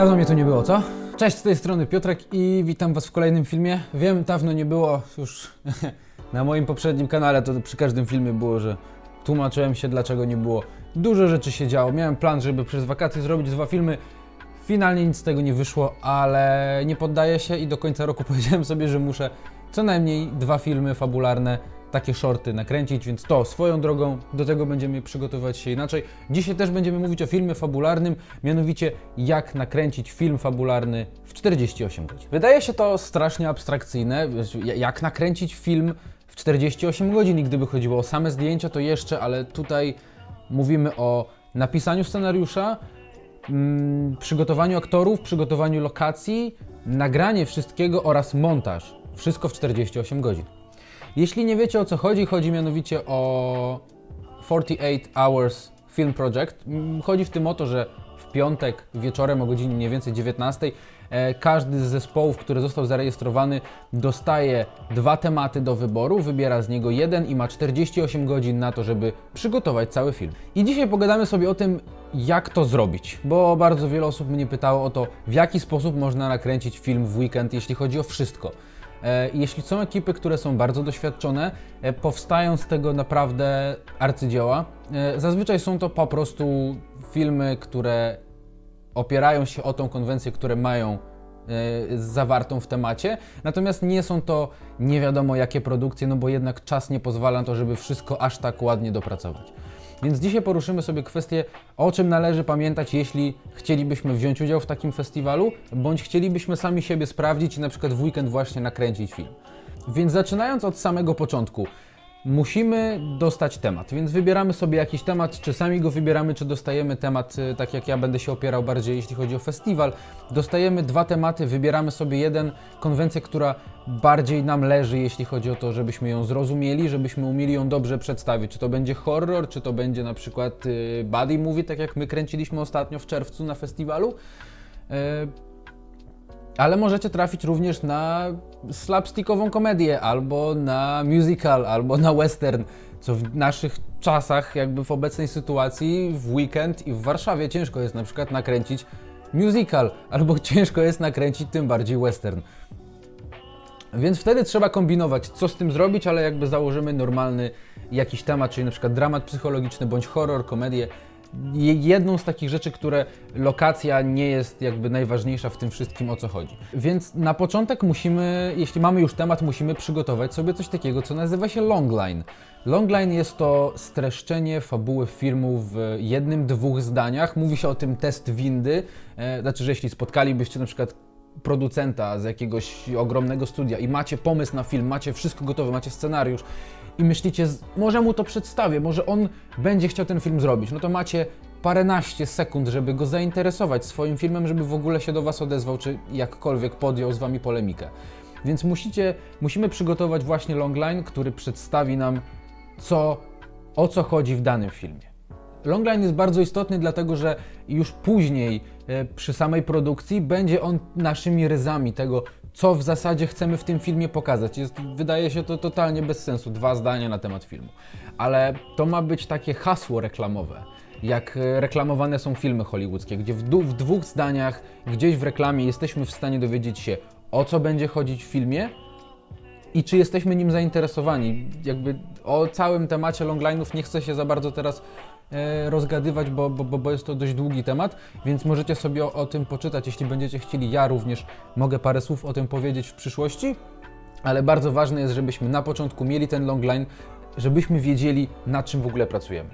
Dawno mnie tu nie było, co? Cześć, z tej strony Piotrek i witam Was w kolejnym filmie. Wiem, dawno nie było już na moim poprzednim kanale, to przy każdym filmie było, że tłumaczyłem się, dlaczego nie było. Dużo rzeczy się działo. Miałem plan, żeby przez wakacje zrobić dwa filmy. Finalnie nic z tego nie wyszło, ale nie poddaję się i do końca roku powiedziałem sobie, że muszę co najmniej dwa filmy fabularne, takie shorty nakręcić, więc to swoją drogą, do tego będziemy przygotowywać się inaczej. Dzisiaj też będziemy mówić o filmie fabularnym, mianowicie jak nakręcić film fabularny w 48 godzin. Wydaje się to strasznie abstrakcyjne, jak nakręcić film w 48 godzin i gdyby chodziło o same zdjęcia to jeszcze, ale tutaj mówimy o napisaniu scenariusza, mm, przygotowaniu aktorów, przygotowaniu lokacji, nagranie wszystkiego oraz montaż. Wszystko w 48 godzin. Jeśli nie wiecie o co chodzi, chodzi mianowicie o 48 Hours Film Project. Mm, Chodzi w tym o to, że w piątek wieczorem o godzinie mniej więcej 19 e, każdy z zespołów, który został zarejestrowany, dostaje dwa tematy do wyboru, wybiera z niego jeden i ma 48 godzin na to, żeby przygotować cały film. I dzisiaj pogadamy sobie o tym, jak to zrobić, bo bardzo wiele osób mnie pytało o to, w jaki sposób można nakręcić film w weekend, jeśli chodzi o wszystko. E, Jeśli są ekipy, które są bardzo doświadczone, e, powstają z tego naprawdę arcydzieła. E, Zazwyczaj są to po prostu filmy, które opierają się o tą konwencję, które mają zawartą w temacie, natomiast nie są to nie wiadomo jakie produkcje, no bo jednak czas nie pozwala na to, żeby wszystko aż tak ładnie dopracować. Więc dzisiaj poruszymy sobie kwestię, o czym należy pamiętać, jeśli chcielibyśmy wziąć udział w takim festiwalu, bądź chcielibyśmy sami siebie sprawdzić i na przykład w weekend właśnie nakręcić film. Więc zaczynając od samego początku, musimy dostać temat, więc wybieramy sobie jakiś temat, czy sami go wybieramy, czy dostajemy temat, y, tak jak ja będę się opierał bardziej, jeśli chodzi o festiwal. Dostajemy dwa tematy, wybieramy sobie jeden, konwencję, która bardziej nam leży, jeśli chodzi o to, żebyśmy ją zrozumieli, żebyśmy umieli ją dobrze przedstawić. Czy to będzie horror, czy to będzie na przykład y, body movie, tak jak my kręciliśmy ostatnio w czerwcu na festiwalu. Ale możecie trafić również na slapstickową komedię, albo na musical, albo na western, co w naszych czasach, jakby w obecnej sytuacji, w weekend i w Warszawie ciężko jest na przykład nakręcić musical, albo ciężko jest nakręcić tym bardziej western. Więc wtedy trzeba kombinować, co z tym zrobić, ale jakby założymy normalny jakiś temat, czyli na przykład dramat psychologiczny bądź horror, komedię. Je- Jedną z takich rzeczy, które lokacja nie jest jakby najważniejsza w tym wszystkim, o co chodzi. Więc na początek musimy, jeśli mamy już temat, musimy przygotować sobie coś takiego, co nazywa się longline. Longline jest to streszczenie fabuły filmu w jednym, dwóch zdaniach. Mówi się o tym test windy, e, znaczy, że jeśli spotkalibyście na przykład producenta z jakiegoś ogromnego studia i macie pomysł na film, macie wszystko gotowe, macie scenariusz i myślicie, może mu to przedstawię, może on będzie chciał ten film zrobić, no to macie paręnaście sekund, żeby go zainteresować swoim filmem, żeby w ogóle się do Was odezwał, czy jakkolwiek podjął z Wami polemikę. Więc musicie, musimy przygotować właśnie longline, który przedstawi nam, co, o co chodzi w danym filmie. Longline jest bardzo istotny, dlatego że już później e, przy samej produkcji będzie on naszymi ryzami tego, co w zasadzie chcemy w tym filmie pokazać. Jest, wydaje się to totalnie bez sensu, dwa zdania na temat filmu. Ale to ma być takie hasło reklamowe, jak reklamowane są filmy hollywoodzkie, gdzie w, w dwóch zdaniach gdzieś w reklamie jesteśmy w stanie dowiedzieć się, o co będzie chodzić w filmie, i czy jesteśmy nim zainteresowani. Jakby o całym temacie longline'ów nie chcę się za bardzo teraz rozgadywać, bo, bo, bo- jest to dość długi temat, więc możecie sobie o, o tym poczytać, jeśli będziecie chcieli. Ja również mogę parę słów o tym powiedzieć w przyszłości, ale bardzo ważne jest, żebyśmy na początku mieli ten longline, żebyśmy wiedzieli, nad czym w ogóle pracujemy.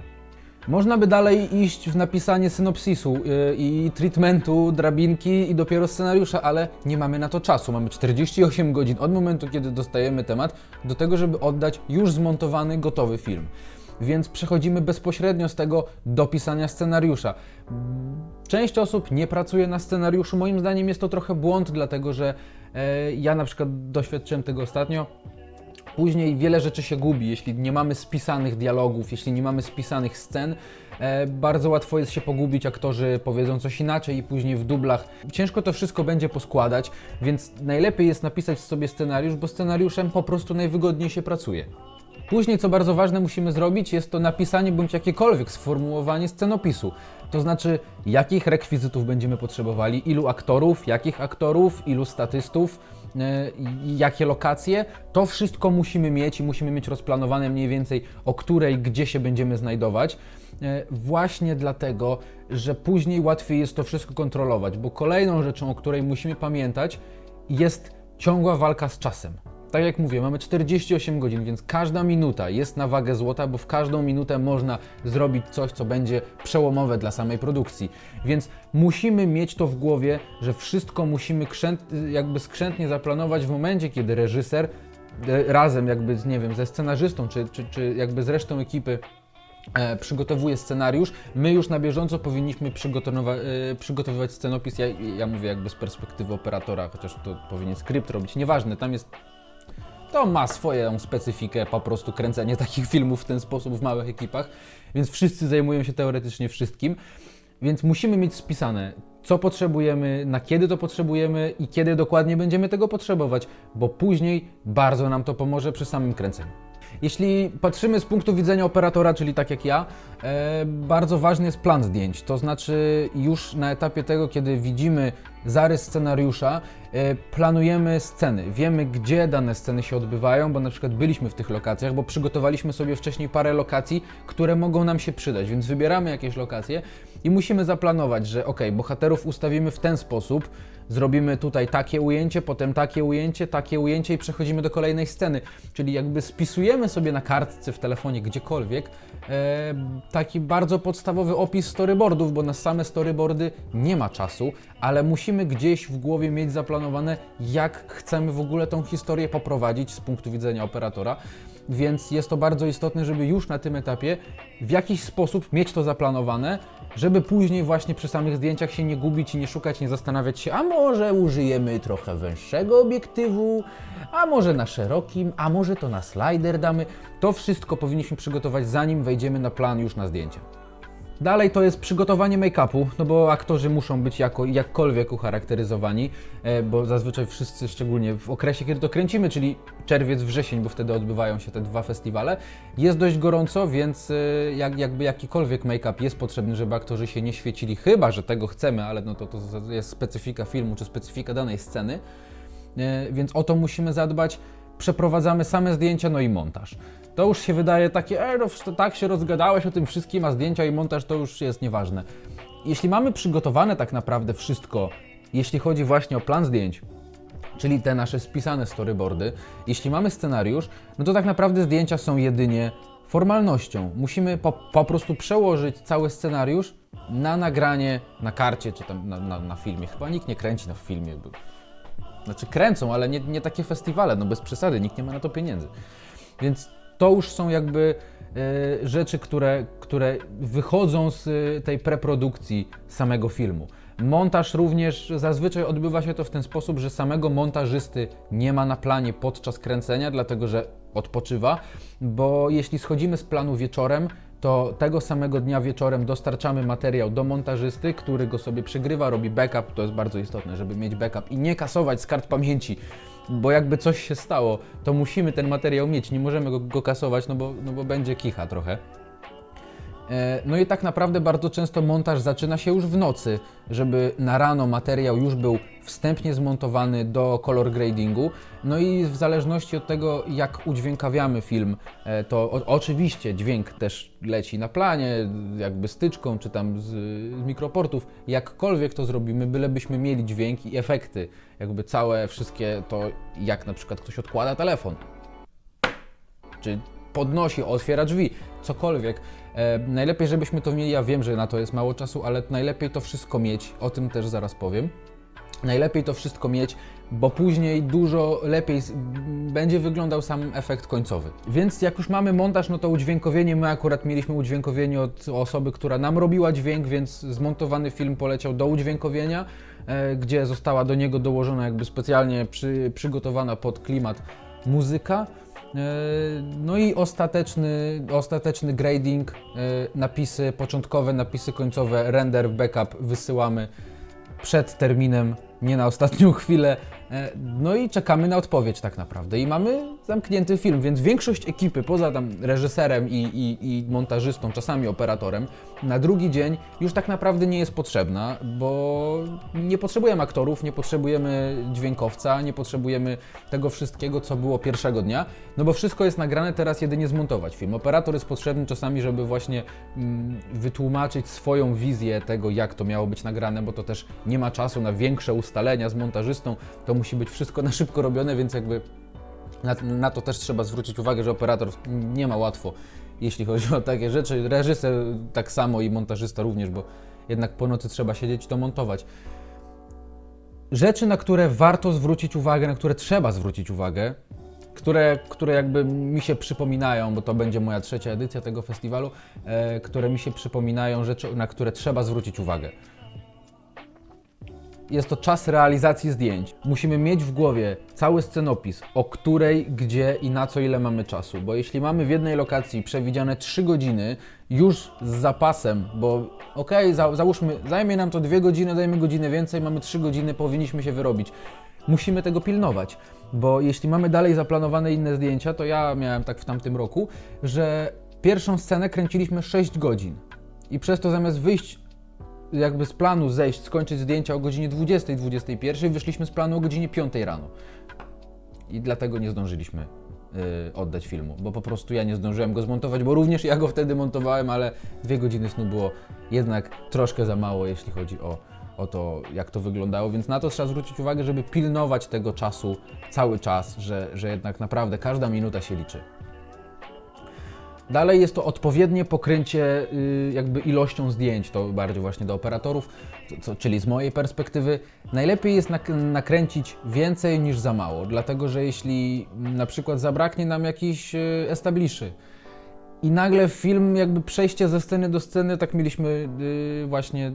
Można by dalej iść w napisanie synopsisu yy, i treatmentu, drabinki i dopiero scenariusza, ale nie mamy na to czasu. Mamy 48 godzin od momentu, kiedy dostajemy temat, do tego, żeby oddać już zmontowany, gotowy film. Więc przechodzimy bezpośrednio z tego do pisania scenariusza. Część osób nie pracuje na scenariuszu. Moim zdaniem jest to trochę błąd, dlatego że e, ja na przykład doświadczyłem tego ostatnio. Później wiele rzeczy się gubi, jeśli nie mamy spisanych dialogów, jeśli nie mamy spisanych scen. E, bardzo łatwo jest się pogubić, aktorzy powiedzą coś inaczej i później w dublach. Ciężko to wszystko będzie poskładać, więc najlepiej jest napisać sobie scenariusz, bo scenariuszem po prostu najwygodniej się pracuje. Później, co bardzo ważne musimy zrobić, jest to napisanie bądź jakiekolwiek sformułowanie scenopisu. To znaczy, jakich rekwizytów będziemy potrzebowali, ilu aktorów, jakich aktorów, ilu statystów, i jakie lokacje. To wszystko musimy mieć i musimy mieć rozplanowane mniej więcej, o której, gdzie się będziemy znajdować. E, Właśnie dlatego, że później łatwiej jest to wszystko kontrolować, bo kolejną rzeczą, o której musimy pamiętać, jest ciągła walka z czasem. Tak jak mówię, mamy 48 godzin, więc każda minuta jest na wagę złota, bo w każdą minutę można zrobić coś, co będzie przełomowe dla samej produkcji. Więc musimy mieć to w głowie, że wszystko musimy krzęt, jakby skrzętnie zaplanować w momencie, kiedy reżyser e, razem jakby, nie wiem, ze scenarzystą, czy, czy, czy jakby z resztą ekipy e, przygotowuje scenariusz, my już na bieżąco powinniśmy przygotowywa- e, przygotowywać scenopis. Ja, ja mówię jakby z perspektywy operatora, chociaż to powinien skrypt robić, nieważne, tam jest to ma swoją specyfikę, po prostu kręcenie takich filmów w ten sposób w małych ekipach, więc wszyscy zajmują się teoretycznie wszystkim. Więc musimy mieć spisane, co potrzebujemy, na kiedy to potrzebujemy i kiedy dokładnie będziemy tego potrzebować, bo później bardzo nam to pomoże przy samym kręceniu. Jeśli patrzymy z punktu widzenia operatora, czyli tak jak ja, e, bardzo ważny jest plan zdjęć. To znaczy, już na etapie tego, kiedy widzimy zarys scenariusza, e, planujemy sceny. Wiemy, gdzie dane sceny się odbywają, bo na przykład byliśmy w tych lokacjach, bo przygotowaliśmy sobie wcześniej parę lokacji, które mogą nam się przydać, więc wybieramy jakieś lokacje i musimy zaplanować, że ok, bohaterów ustawimy w ten sposób, zrobimy tutaj takie ujęcie, potem takie ujęcie, takie ujęcie i przechodzimy do kolejnej sceny. Czyli jakby spisujemy sobie na kartce w telefonie gdziekolwiek e, taki bardzo podstawowy opis storyboardów, bo na same storyboardy nie ma czasu, ale musimy gdzieś w głowie mieć zaplanowane, jak chcemy w ogóle tą historię poprowadzić z punktu widzenia operatora. Więc jest to bardzo istotne, żeby już na tym etapie w jakiś sposób mieć to zaplanowane, żeby później właśnie przy samych zdjęciach się nie gubić i nie szukać, nie zastanawiać się, a może użyjemy trochę węższego obiektywu, a może na szerokim, a może to na slider damy. To wszystko powinniśmy przygotować zanim wejdziemy na plan już na zdjęcie. Dalej to jest przygotowanie make-upu, no bo aktorzy muszą być jako, jakkolwiek ucharakteryzowani, e, bo zazwyczaj wszyscy, szczególnie w okresie, kiedy to kręcimy, czyli czerwiec, wrzesień, bo wtedy odbywają się te dwa festiwale, jest dość gorąco, więc e, jak, jakby jakikolwiek make-up jest potrzebny, żeby aktorzy się nie świecili, chyba, że tego chcemy, ale no to, to jest specyfika filmu, czy specyfika danej sceny, E, więc o to musimy zadbać. Przeprowadzamy same zdjęcia, no i montaż. To już się wydaje takie, e, no tak się rozgadałeś o tym wszystkim, a zdjęcia i montaż to już jest nieważne. Jeśli mamy przygotowane tak naprawdę wszystko, jeśli chodzi właśnie o plan zdjęć, czyli te nasze spisane storyboardy, jeśli mamy scenariusz, no to tak naprawdę zdjęcia są jedynie formalnością. Musimy po, po prostu przełożyć cały scenariusz na nagranie na karcie czy tam na, na, na filmie. Chyba nikt nie kręci na filmie. Bo... Znaczy kręcą, ale nie, nie takie festiwale, no bez przesady, nikt nie ma na to pieniędzy. Więc to już są jakby e, rzeczy, które, które wychodzą z e, tej preprodukcji samego filmu. Montaż również zazwyczaj odbywa się to w ten sposób, że samego montażysty nie ma na planie podczas kręcenia, dlatego że odpoczywa, bo jeśli schodzimy z planu wieczorem, to tego samego dnia wieczorem dostarczamy materiał do montażysty, który go sobie przygrywa, robi backup. To jest bardzo istotne, żeby mieć backup i nie kasować z kart pamięci, bo jakby coś się stało, to musimy ten materiał mieć, nie możemy go, go kasować, no bo, no bo będzie kicha trochę. E, No i tak naprawdę bardzo często montaż zaczyna się już w nocy, żeby na rano materiał już był wstępnie zmontowany do color gradingu. No i w zależności od tego, jak udźwiękawiamy film, e, to oczywiście dźwięk też leci na planie, jakby styczką czy tam z mikroportów. Jakkolwiek to zrobimy, bylebyśmy mieli dźwięk i efekty, jakby całe wszystkie to, jak na przykład ktoś odkłada telefon, czy podnosi, otwiera drzwi, cokolwiek. E, najlepiej, żebyśmy to mieli, ja wiem, że na to jest mało czasu, ale najlepiej to wszystko mieć, o tym też zaraz powiem. Najlepiej to wszystko mieć, bo później dużo lepiej będzie wyglądał sam efekt końcowy. Więc jak już mamy montaż, no to udźwiękowienie, my akurat mieliśmy udźwiękowienie od osoby, która nam robiła dźwięk, więc zmontowany film poleciał do udźwiękowienia, e, gdzie została do niego dołożona jakby specjalnie przy, przygotowana pod klimat muzyka. E, No i ostateczny, ostateczny grading, e, napisy początkowe, napisy końcowe, render, backup wysyłamy przed terminem nie na ostatnią chwilę. E, No i czekamy na odpowiedź tak naprawdę. I mamy zamknięty film, więc większość ekipy, poza tam reżyserem i, i, i montażystą, czasami operatorem, na drugi dzień już tak naprawdę nie jest potrzebna, bo nie potrzebujemy aktorów, nie potrzebujemy dźwiękowca, nie potrzebujemy tego wszystkiego, co było pierwszego dnia, no bo wszystko jest nagrane, teraz jedynie zmontować film. Operator jest potrzebny czasami, żeby właśnie mm, wytłumaczyć swoją wizję tego, jak to miało być nagrane, bo to też nie ma czasu na większe ustalenia z montażystą, to musi być wszystko na szybko robione, więc jakby na, na to też trzeba zwrócić uwagę, że operator nie ma łatwo, jeśli chodzi o takie rzeczy. Reżyser tak samo i montażysta również, bo jednak po nocy trzeba siedzieć i to montować. Rzeczy, na które warto zwrócić uwagę, na które trzeba zwrócić uwagę, które, które jakby mi się przypominają, bo to będzie moja trzecia edycja tego festiwalu, e, które mi się przypominają, rzeczy, na które trzeba zwrócić uwagę. Jest to czas realizacji zdjęć. Musimy mieć w głowie cały scenopis, o której, gdzie i na co ile mamy czasu. Bo jeśli mamy w jednej lokacji przewidziane 3 godziny, już z zapasem, bo okej, za, załóżmy, zajmie nam to 2 godziny, dajmy godzinę więcej, mamy 3 godziny, powinniśmy się wyrobić. Musimy tego pilnować, bo jeśli mamy dalej zaplanowane inne zdjęcia, to ja miałem tak w tamtym roku, że pierwszą scenę kręciliśmy 6 godzin. I przez to zamiast wyjść jakby z planu zejść, skończyć zdjęcia o godzinie 20, 21, wyszliśmy z planu o godzinie 5 rano. I dlatego nie zdążyliśmy y, oddać filmu, bo po prostu ja nie zdążyłem go zmontować, bo również ja go wtedy montowałem, ale dwie godziny snu było jednak troszkę za mało, jeśli chodzi o, o to, jak to wyglądało, więc na to trzeba zwrócić uwagę, żeby pilnować tego czasu cały czas, że, że jednak naprawdę każda minuta się liczy. Dalej jest to odpowiednie pokrycie y, jakby ilością zdjęć, to bardziej właśnie do operatorów, co, czyli z mojej perspektywy. Najlepiej jest nak nakręcić więcej niż za mało, dlatego że jeśli na przykład zabraknie nam jakichś y, establiszy i nagle film jakby przejście ze sceny do sceny, tak mieliśmy y, właśnie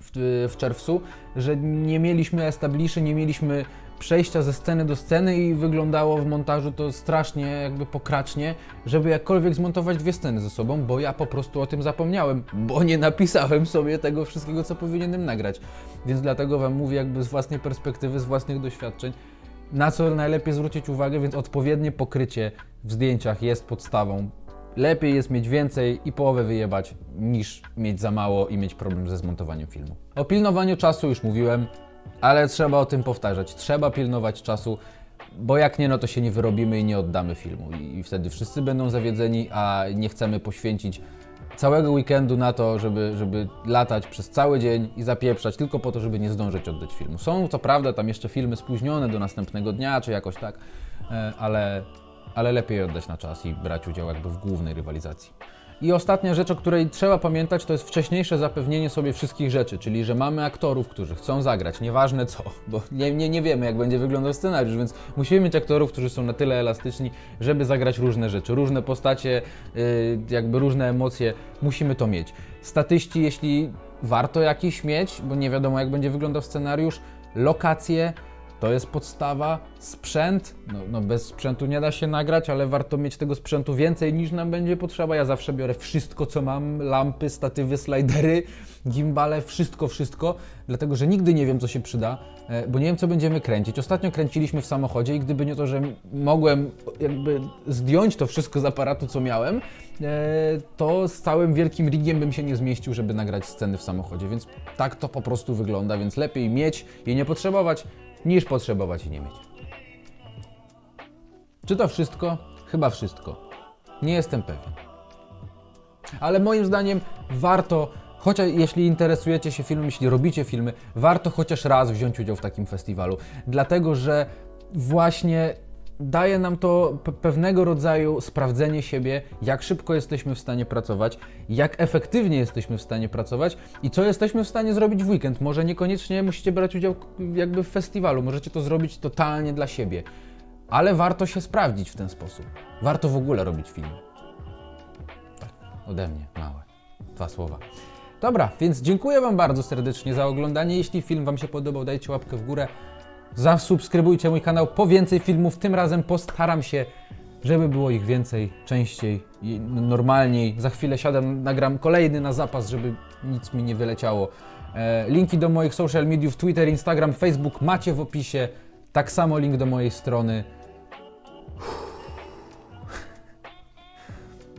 w, w czerwcu, że nie mieliśmy establiszy, nie mieliśmy przejścia ze sceny do sceny i wyglądało w montażu to strasznie jakby pokracznie, żeby jakkolwiek zmontować dwie sceny ze sobą, bo ja po prostu o tym zapomniałem, bo nie napisałem sobie tego wszystkiego, co powinienem nagrać. Więc dlatego Wam mówię jakby z własnej perspektywy, z własnych doświadczeń, na co najlepiej zwrócić uwagę, więc odpowiednie pokrycie w zdjęciach jest podstawą. Lepiej jest mieć więcej i połowę wyjebać, niż mieć za mało i mieć problem ze zmontowaniem filmu. O pilnowaniu czasu już mówiłem, ale trzeba o tym powtarzać. Trzeba pilnować czasu, bo jak nie, no to się nie wyrobimy i nie oddamy filmu. I, wtedy wszyscy będą zawiedzeni, a nie chcemy poświęcić całego weekendu na to, żeby, żeby latać przez cały dzień i zapieprzać tylko po to, żeby nie zdążyć oddać filmu. Są co prawda tam jeszcze filmy spóźnione do następnego dnia, czy jakoś tak, e, ale, ale lepiej oddać na czas i brać udział jakby w głównej rywalizacji. I ostatnia rzecz, o której trzeba pamiętać, to jest wcześniejsze zapewnienie sobie wszystkich rzeczy, czyli że mamy aktorów, którzy chcą zagrać, nieważne co, bo nie, nie, nie wiemy, jak będzie wyglądał scenariusz, więc musimy mieć aktorów, którzy są na tyle elastyczni, żeby zagrać różne rzeczy, różne postacie, yy, jakby różne emocje, musimy to mieć. Statyści, jeśli warto jakiś mieć, bo nie wiadomo, jak będzie wyglądał scenariusz, lokacje, to jest podstawa. Sprzęt, no, no, bez sprzętu nie da się nagrać, ale warto mieć tego sprzętu więcej niż nam będzie potrzeba. Ja zawsze biorę wszystko, co mam: lampy, statywy, slajdery, gimbale, wszystko, wszystko, dlatego że nigdy nie wiem, co się przyda, e, bo nie wiem, co będziemy kręcić. Ostatnio kręciliśmy w samochodzie i gdyby nie to, że mogłem jakby zdjąć to wszystko z aparatu, co miałem, e, to z całym wielkim rigiem bym się nie zmieścił, żeby nagrać sceny w samochodzie, więc tak to po prostu wygląda, więc lepiej mieć i nie potrzebować, niż potrzebować i nie mieć. Czy to wszystko? Chyba wszystko. Nie jestem pewien. Ale moim zdaniem warto, chociaż jeśli interesujecie się filmem, jeśli robicie filmy, warto chociaż raz wziąć udział w takim festiwalu. Dlatego, że właśnie daje nam to pe- pewnego rodzaju sprawdzenie siebie, jak szybko jesteśmy w stanie pracować, jak efektywnie jesteśmy w stanie pracować i co jesteśmy w stanie zrobić w weekend. Może niekoniecznie musicie brać udział jakby w festiwalu, możecie to zrobić totalnie dla siebie, ale warto się sprawdzić w ten sposób. Warto w ogóle robić film. Tak, ode mnie, małe. Dwa słowa. Dobra, więc dziękuję Wam bardzo serdecznie za oglądanie. Jeśli film Wam się podobał, dajcie łapkę w górę. Zasubskrybujcie mój kanał po więcej filmów. Tym razem postaram się żeby było ich więcej, częściej i normalniej. Za chwilę siadam, nagram kolejny na zapas, żeby nic mi nie wyleciało. E, linki do moich social mediów, Twitter, Instagram, Facebook macie w opisie. Tak samo link do mojej strony.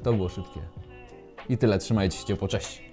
To było szybkie. I tyle, trzymajcie się ciepło, cześć.